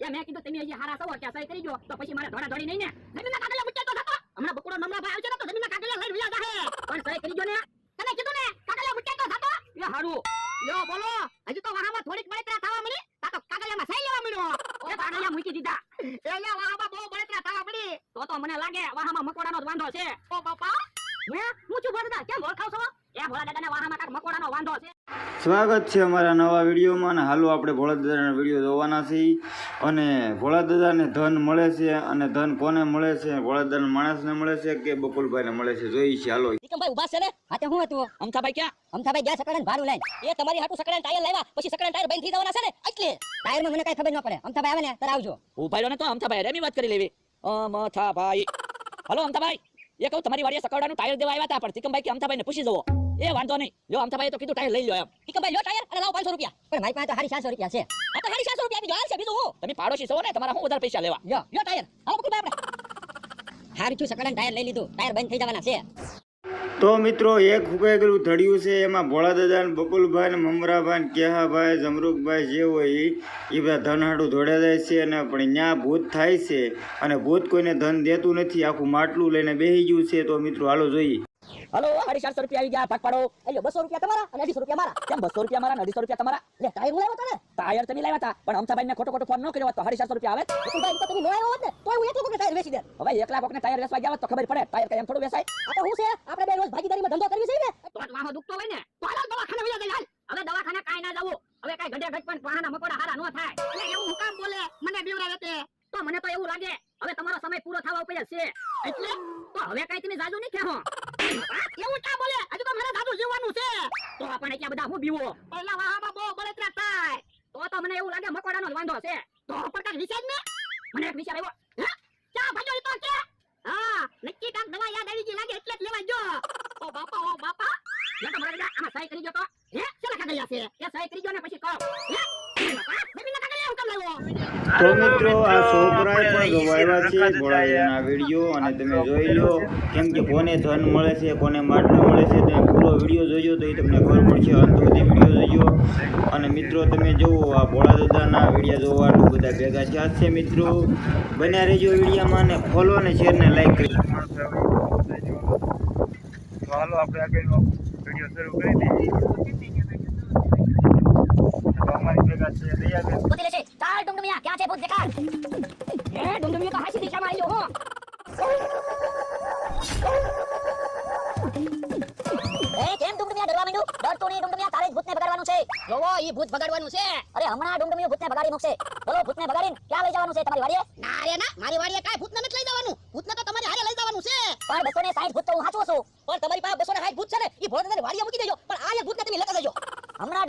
એ મેં કીધું તમે અહીંયા હારા સવો કે સહી કરી દો. તો પછી મારે ધોડા ધોડી નહીં ને. જમીનના કાગળિયા મૂક્યા તો થતો હમણાં બકુડો નમરા ભાઈ આવશે ને તો જમીનના કાગળિયા લઈને વ્યા જાહે. પણ સહી કરી દો ને. તને કીધું ને કાગળિયા મૂક્યા તો થતો એ હારું. લ્યો બોલો. હજી તો વાહામાં થોડીક બળતરા થવા મળી. તા તો કાગળિયામાં સહી લેવા મળ્યો. એ કાગળિયા મૂકી દીધા. એ લે વાહામાં બહુ બળતરા થવા મળી. તો તો મને લાગે વાહામાં મકોડાનો જ વાંધો છે. ઓ બાપા. હે? હું છું ભરતા કેમ ઓળખાવ છો? એ ભોળા દાદાને વાહામાં કાક મકોડાનો વાંધો છે. સ્વાગત છે અમારા નવા વિડીયોમાં અને હાલો આપણે ભોળાદાદાના વીડિયો જોવાના છીએ. અને ભોળાદાદાને ધન મળે છે અને ધન કોને મળે છે? ભોળાદાદાના માણસને મળે છે કે બકુલભાઈને મળે છે? જોઈએ છે હાલો. નિકમભાઈ ઊભા છે ને? હા હું હતું. અમથાભાઈ ક્યાં? અમથાભાઈ ગયા સકડાને ભાડું લઈને. એ તમારી હાટુ સકડાને ટાયર લાવ્યા પછી સકડાને ટાયર બંધ થઈ જવાના છે ને? એટલે. ટાયરમાં મને કઈ ખબર ન પડે. અમથાભાઈ આવે ને ત્યારે આવજો. હું ને તો અમથાભાઈ રેમી વાત કરી લેવી. અમથાભાઈ. હલો અમથાભાઈ. એ કહું તમારી વાડીએ સકડાનું ટાયર દેવા આવ્યા હતા પણ તિકમભાઈ કે અમથાભાઈને પૂછી જવો એ વાંધો નહીં. લ્યો અમથાભાઈએ તો કીધું ટાયર લઈ લો એમ. નિકમભાઈ લો ટાયર અને લાવો પાંચસો રૂપિયા. પણ મારી પાસે તો હારી ચારસો રૂપિયા છે. આ તો હારી ચારસો રૂપિયા દો. હાલ છે બીજું હું. તમે પાડોશી છો ને તમારા હું વધારે પૈસા લેવા. લ્યો. લ્યો ટાયર હાલો પકડો આપણે. હારી છું સકડન ટાયર લઈ લીધું. ટાયર બંધ થઈ જવાના છે. તો મિત્રો એક ગયેલું થડિયું છે એમાં ભોળાદાદા ને બકુલભાઈ ને મમરાભાઈ ને કેહાભાઈ જમરૂકભાઈ જે હોય એ બધા ધન હાટું દોડ્યા જાય છે અને પણ ત્યાં ભૂત થાય છે. અને ભૂત કોઈને ધન દેતું નથી આખું માટલું લઈને બેસી ગયું છે. તો મિત્રો હાલો જોઈએ. હલો સાડી ચારસો રૂપિયા આવી ગયા ભાગ પાડો. અલ્યો બસો રૂપિયા તમારા અને અઢીસો રૂપિયા મારા. કેમ બસો રૂપિયા મારા અઢીસો રૂપિયા તમારા? લે ટાયર હું લાવ્યો ને ટાયર તમે લાવ્યા હતા પણ અમથાભાઈને ખોટો ખોટો ફોન ન કર્યો તો સાડી ચારસો રૂપિયા આવે. તો તમે નો આવ્યો હોત ને તો હું એકલો ટાયર વેચી દે. હવે એકલા ને ટાયર વેચવા ગયા તો ખબર પડે ટાયર કઈ એમ થોડું વેચાય. આ તો હું છે આપણે બે રોજ ભાગીદારીમાં ધંધો કરવી છે ને. વાહો દુખતો હોય ને તો હાલો દવાખાને વયા જઈએ હાલ. હવે દવાખાને કાઈ ના જવું. હવે કાઈ ગઢે ઘટ પણ વાહના મકોડા હારા ન થાય. એટલે એવું હું કામ બોલે મને બીવરાવે તે. તો મને તો એવું લાગે હવે તમારો સમય પૂરો થવા ઉપર છે. એટલે તો હવે કઈ તમે જાજુ નહીં ખેહો એવું ક્યાં બોલે હજુ તો મારે જાજુ જીવવાનું છે તો આપણે એટલા બધા હું બીવો. પહેલા વાહામાં બહુ બળતરા થાય. તો તો મને એવું લાગે મકોડાનો વાંધો છે. તો પણ કાંઈક વિચાર ને મને એક વિચાર આવ્યો. ચા ભાજો તો કે હા, નક્કી કાંઈક દવા યાદ આવી ગઈ લાગે એટલે જ લેવા જો. ઓ બાપા ઓ બાપા. લે તો મારા આમાં સહી કરી ગયો તો. હે? ચલા કાગળિયા છે? એ સહી કરી ગયો ને પછી કહો. હે બાપા બેબીના કાગળિયા હું કેમ લાવ્યો તો મિત્રો આ છોકરાએ પણ જોવા છે ભોળાદાદાના વીડિયો અને તમે જોઈ લો કેમ કે કોને ધન મળે છે કોને માટલા મળે છે તમે પૂરો વીડિયો જોજો તો એ તમને ખબર પડશે અંત સુધી વીડિયો જોજો. અને મિત્રો તમે જુઓ આ ભોળાદાદાના વીડિયો જોવાનું બધા ભેગા થયા છે મિત્રો. બન્યા રહેજો વિડીયામાં ને ફોલો અને શેરને લાઈક કરી હાલો આપણે આગળનો વીડિયો શરૂ કરી દઈએ તો અમારી ભેગા છે દયાબેન પોતે લેશે ચાલ ડુંગમિયા ક્યાં છે ભૂત દેખાડ હે ડુંગળીઓ તો હાસી આવી ગયો હો એ કેમ ડુંગમિયા ડરવા માંડ્યું ડરતો નહીં ડુંગમિયા તારે જ ભૂતને ભગાડવાનું છે જોવો ઈ ભૂત ભગાડવાનું છે અરે હમણાં ડુંગમિયો ભૂતને ભગાડી મૂકશે બોલો ભૂતને ભગાડીને ક્યાં લઈ જવાનું છે તમારી વાડીએ ના રે ના, મારી વાડીએ કાંઈ ભૂતને નથી લઈ જવાનું. ભૂતને તો તમારી હારે લઈ જવાનું છે. ભૂત તો હું પણ તમારી પાસે બસો ને સાઠ ભૂત છે ને એ ભોળાદાદાની વાડીએ મૂકી દેજો પણ આ એક ભૂતને તમે લેતા જજો હમણાં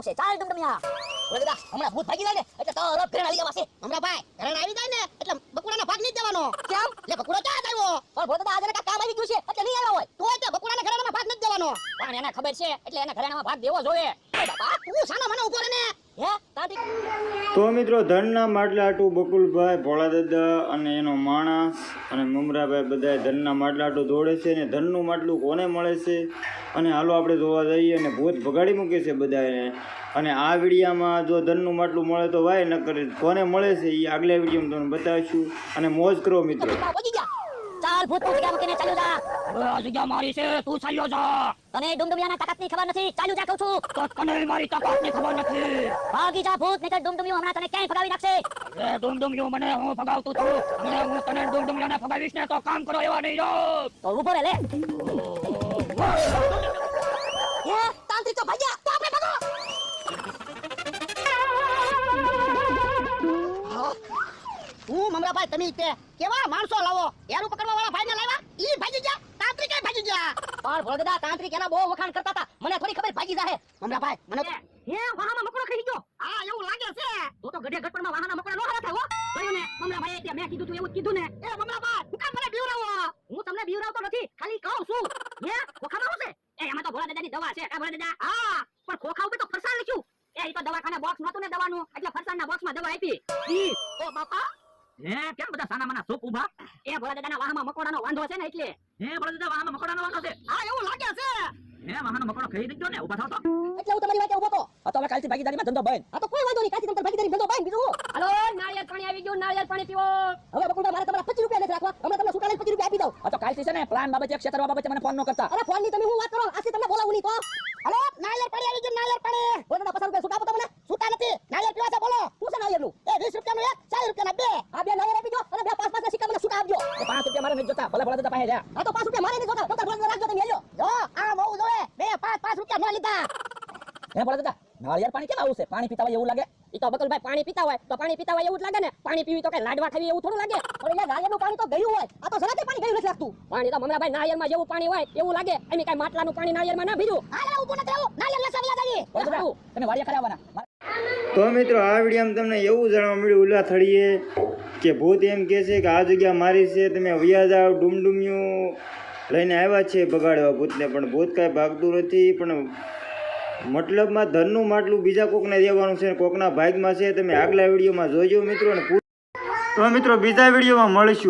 ભગાડી મૂકશે ચાલ ડુંગમિયા બોલે દાદા હમણાં ભૂત ભાગી જાય ને એટલે તરત ઘરે લઈ જવાશે. હમણાં ભાઈ ઘરે આવી જાય ને એટલે બકુડાનો ભાગ નહીં દેવાનો કેમ? લે બકુડો ક્યાં આવ્યો? પણ ભોળાદાદા આજે કાંઈ કામ આવી ગયું છે એટલે નહીં આવ્યો હોય. તો તે બકુડાના ઘરેણામાં ભાગ નથી દેવાનો પણ એને ખબર છે એટલે એને ઘરેણામાં ભાગ દેવો જોઈએ. તું મિત્રો ધનના માટલા હાટું બકુલભાઈ, ભોળાદાદા અને એનો માણસ અને મમરાભાઈ બધા ધનના માટલા હાટું દોડે છે અને ધનનું માટલું કોને મળે છે? અને હાલો આપણે જોવા જઈએ અને ભૂત ભગાડી મૂકે છે બધાને અને આ વિડીયામાં જો ધનનું માટલું મળે તો ભાઈ ન કરે કોને મળે છે? એ આગલા વિડીયોમાં તમને બતાવીશું. અને મોજ કરો મિત્રો. ચાલ ભૂત તું જગ્યા મૂકીને ચાલ્યો જા. જગ્યા મારી છે તું ચાલ્યો જા. તને ડુમડુમિયાના તાકાતની ખબર નથી ચાલ્યો જા કહું છું. તને મારી તાકાતની ખબર નથી. ભાગી જા ભૂત નહીતર ડુમડુમિયો હમણાં તને ક્યાંય ફગાવી નાખશે. એ ડુમડુમિયું મને હું ફગાવતો છું? અને હું તને ડુમડુમિયાને ફગાવીશ ને તો કામ કરો એવા નહીં રહો તો ઊભો રે લે. ઓ તાંત્રિક તો ભાગ્યા. હું ભાઈ, તમે તે કેવા માણસો લાવો? એરું પકડવા વાળા ભાઈને લાવ્યા? ઈ ભાગી ગયા? તાંત્રિક ભાગી ગયા? પણ ભોળદાદા તાંત્રિક એના બહુ વખાણ કરતા હતા. મને થોડી ખબર ભાગી જાહે. મમરાભાઈ મને હે વાહમાં મકડો ખાઈ ગયો? આ એવું લાગે છે. તો તો ગઢે ગઢપણમાં વાહના મકડા નો હારા થાય હો જોયું ને મમરાભાઈ તે મેં કીધું તું, એવું કીધું ને. એ મમરાભાઈ હું કામ મને બીવરાવો હું તમને બીવરાવતો નથી, ખાલી કહું છું. હે વખાણ છે એ, એમાં તો ભોળા દાદાની દવા છે, કા ભોળા દાદા હા, પણ ખોખા ઉપર તો ફરસાણ લખ્યું. એ તો દવાખાને બોક્સ નતું ને દવાનું. એટલે ફરસાણના બોક્સમાં દવા આપી. ઓ બાપા હે કેમ બધા સાના માના સોપ ઊભા એ ભોળા દાદાના વાહમાં મકોડાનો વાંધો છે ને એટલે? હે બળદા વાહમાં મકોડાનો વાંધો છે હા એવું લાગે છે. હે વાહનો મકોડો ખરીદી દીધો ને ઊભા થાવ તો. એટલે હું તમારી વાતે ઊભો તો આ તો હવે કાલથી ભાગીદારીમાં ધંધો બંધ. આ તો કોઈ વાંધો નહીં કાલથી તમારી ભાગીદારી ધંધો બંધ બીજું હું હાલો નાળિયેર પાણી પીવો પાણી બકુલભાઈ મારે તમારા 25 રૂપિયા નથી રાખવા હમણાં તમને છૂટા લઈને 25 રૂપિયા આપી દઉં આ તો કાલથી છે ને પ્લાન બાબતે ક્ષેત્ર બાબતે મને ફોન ન કરતા. અરે ફોનની તમે હું વાત કરો? આજથી તમને બોલાવું નહીં તો હલો? નાયર પડી આવી ગયો નાયર પડી બોલના પસાર 50 રૂપિયા આપો તમને. છૂટા નથી. નાયર પીવા છે, બોલો. શું છે નાયરનું એ 20 રૂપિયાનું એક 40 રૂપિયાના બે. આ બે નાયર આપી દો અને બે પાંચ પાંચ ના સિક્કા મને છૂટા આપજો એ પાંચ રૂપિયા મારે નથી જોતા. ભલે ભલે જતા પાસે જા. આ તો 5 રૂપિયા મારે નહીં જોતા. તો બોલ રાખજો તમે લ્યો જો, આ મોઉ જોવે. બે, પાંચ પાંચ રૂપિયા ન લીધા. હે, ભલે જતા. નાળિયેર પાણી કેમ આવું છે? પાણી પીતા એવું લાગે? તો બકુલભાઈ પાણી પીતા હોય તો પાણી પીતા હોય એવું જ લાગે ને. પાણી પીવી તો કઈ લાડવા ખાવી એવું થોડું લાગે. પણ યાર નાયરનું પાણી તો ગયું હોય. આ તો જરાકે પાણી ગયું નથી લાગતું. પાણી તો મમરાભાઈ નાળિયેરમાં જેવું પાણી હોય એવું લાગે. એની કઈ માટલાનું પાણી નાળિયેરમાં ના ભીરું. હાલે ઊભો નથી આવું નાળિયેર લેસા વ્યા જઈએ તમે વાડિયા કરાવવાના તો મિત્રો આ વિડીયોમાં તમને એવું જાણવા મળ્યું ઉલા થળીએ કે ભૂત એમ કહે છે કે આ જગ્યા મારી છે તમે વ્યા જાઓ ડુમડુમિયું લઈને આવ્યા છે બગાડવા ભૂતને. પણ ભૂત કાંઈ ભાગતું નથી પણ મતલબમાં ધનનું માટલું બીજા કોકને દેવાનું છે કોકના ભાગમાં છે, તમે આગલા વિડીયોમાં જોજો મિત્રો ને તો મિત્રો બીજા વિડીયોમાં મળીશું.